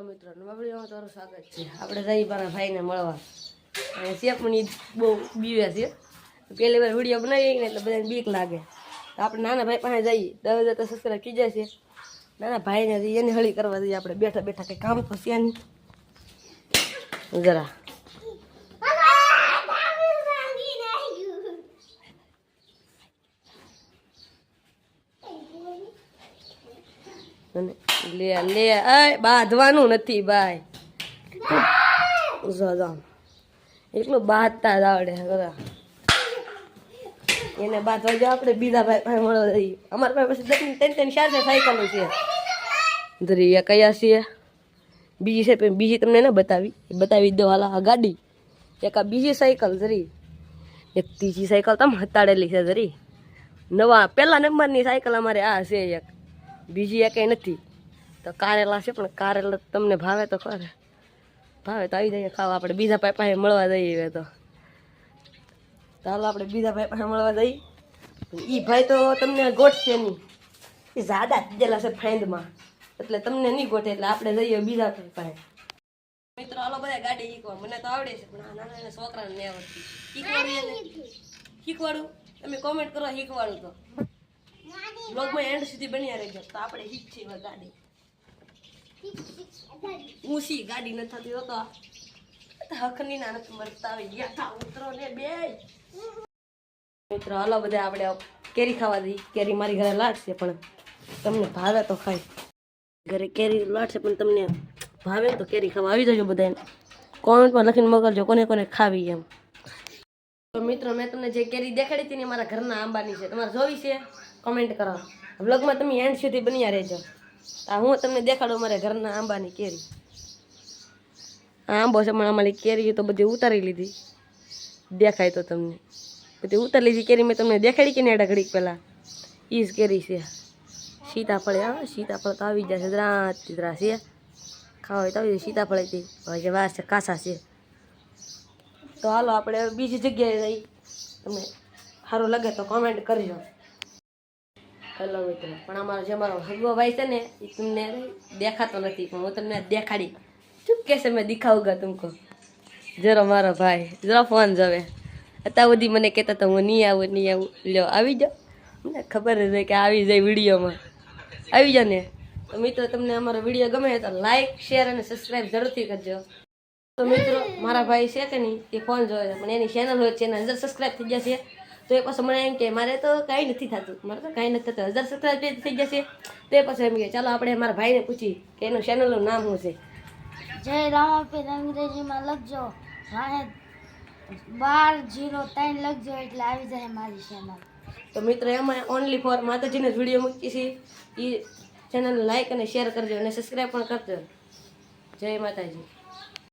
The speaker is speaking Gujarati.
મિત્રો છે. આપણે જઈ ભાઈને મળવા. અને શેપની બહુ બીવે છે. પહેલી વાર બનાવીએ ને એટલે બધાને બીક લાગે. તો આપણે નાના ભાઈ પાસે જઈએ. તો સબસ્ક્રાઈબ જાય છે. નાના ભાઈને જઈએ એને હળી કરવા જઈએ. આપણે બેઠા બેઠા કંઈ કામ તો નહીં. જરા. અને લે લે અય બાંધવાનું નથી ભાઈ. એટલું બાંધતા જ આવડે બધા. એને બાંધવા જો આપણે બીજા ભાઈ ભાઈ મળવા જઈએ. અમારા પાસે પછી ત્રણ ત્રણ, ચાર ચાર સાયકલો છે. ધરી કયા છે? બીજી છે બીજી તમને ના બતાવી. બતાવી દો હાલા, આ ગાડી. એક આ બીજી સાયકલ જરી એક ત્રીજી સાયકલ તમે હતાડેલી છે જરી નવા, પહેલા નંબરની સાયકલ અમારે આ છે, એક. બીજી એકે નથી. તો કારેલા છે પણ કારેલા તમને ભાવે તો ખરે. ભાવે તો આવી જઈએ ખાવા. આપણે બીજા ભાઈ પાસે મળવા જઈએ હવે તો. ચાલો આપણે બીજા ભાઈ પાસે મળવા જઈએ. એ ભાઈ તો તમને ગોઠશે નહીં. એ જાડા દીધેલા છે ફાઇન્ડમાં એટલે તમને નહીં ગોઠે એટલે આપણે જઈએ બીજા ભાઈ પાસે. મિત્રો આલો બધા ગાડી શીખવા. મને તો આવડે છે પણ આ નાના નાના છોકરાને નહીં આવડતી શીખવાડું શીખવાડું? તમે કોમેન્ટ કરો શીખવાડું તો. બ્લોગમાં એન્ડ સુધી બન્યા રહેજો. તો આપણે શીખીએ હવે ગાડી. ઊંચી ગાડી નથી થતી તો હકની ના નથી મરતા આવી ગયા થા, ઉતરો ને બે. મિત્રો, હાલો બધા આપણે કેરી ખાવા દઈ કેરી મારી ઘરે લાગશે, પણ તમને ભાવે તો ખાય. ઘરે કેરી લાગશે, પણ તમને ભાવે તો કેરી ખાવા આવી જજો બધાને કોમેન્ટમાં લખીને મોકલજો કોને કોને ખાવી એમ. તો મિત્રો, મેં તમને જે કેરી દેખાડી હતી ને મારા ઘરના આંબાની છે. તમારે જોવી છે? કોમેન્ટ કરો. બ્લોગમાં તમે એન્ડ સુધી બન્યા રહેજો. આ હું તમને દેખાડું મારા ઘરના આંબાની કેરી. આંબો છે, પણ અમારી કેરી તો બધી ઉતારી લીધી. દેખાય તો તમને. બધી ઉતારી લીધી કેરી મેં તમને દેખાડી કે ને ઘડીક પહેલાં? એ જ કેરી છે. સીતાફળ આવે સીતાફળ તો આવી જશે. દ્રા ત્રા છે. ખાવા હોય તો આવી જાય સીતાફળ હતી. હવે વાર છે, કાસા છે. તો હાલો, આપણે બીજી જગ્યાએ જઈ તમને સારું લાગે તો કોમેન્ટ કરજો હેલો મિત્રો, પણ અમારો જે મારો હગવો ભાઈ છે ને એ તમને દેખાતો નથી, પણ હું તમને દેખાડી. ચૂપ કહેશે મેં દિખાઉંગા તુમકો? જરો મારો ભાઈ, જરો ફોન જવે. અત્યાર સુધી મને કહેતા તો હું નહીં આવું નહીં આવું. લ્યો, આવી જાઓ. મને ખબર છે કે આવી જાય વિડીયોમાં. આવી જાઓ ને. મિત્રો, તમને અમારો વીડિયો ગમે તો લાઇક શેર અને સબસ્ક્રાઈબ જરૂરથી કરજો. તો મિત્રો મારા ભાઈ છે કે નહીં એ ફોન જોયો છે. પણ એની ચેનલ હોય છે એને હજાર સબસ્ક્રાઈબ થઈ જશે. તો એ પછી મને એમ કે મારે તો કાંઈ નથી થતું. મારે તો કાંઈ નથી થતું. હજાર સબસ્ક્રાઈબ થઈ જશે. તો એ પછી એમ કે ચાલો આપણે મારા ભાઈને પૂછી કે એનું ચેનલનું નામ શું છે. જય રામાપીર અંગ્રેજીમાં લખજો. વાહેદ બાર જીરો ત્રણ લખજો એટલે આવી જાય મારી ચેનલ તો મિત્રો એમાં ઓનલી ફોર માતાજીને જ વીડિયો મૂકી છે એ ચેનલ લાઈક અને શેર કરજો અને સબસ્ક્રાઈબ પણ કરજો. જય માતાજી.